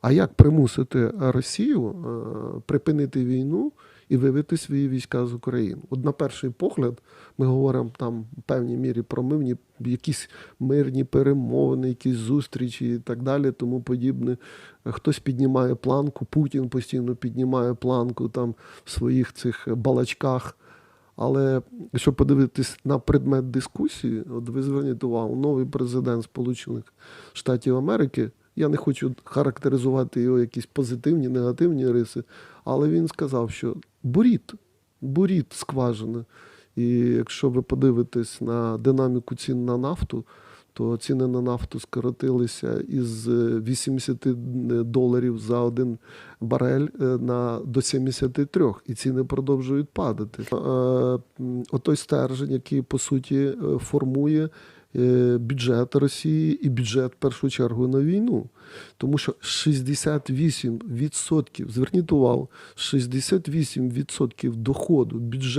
А як примусити Росію е, припинити війну і вивести свої війська з України? От на перший погляд ми говоримо там в певній мірі про мирні, якісь мирні перемовини, якісь зустрічі і так далі, тому подібне. Хтось піднімає планку, Путін постійно піднімає планку там в своїх цих балачках. Але якщо подивитись на предмет дискусії, от ви зверніть увагу, новий президент Сполучених Штатів Америки. Я не хочу характеризувати його якісь позитивні, негативні риси, але він сказав, що буріт, буріт скважини. І якщо ви подивитесь на динаміку цін на нафту, то ціни на нафту скоротилися із е, 80 доларів за один барель е, на до 73, і ціни продовжують падати. Е, Отой стержень, який по суті е, формує е, бюджет Росії і бюджет в першу чергу на війну. Тому що 68%, зверніть увагу, 68% доходу бюджету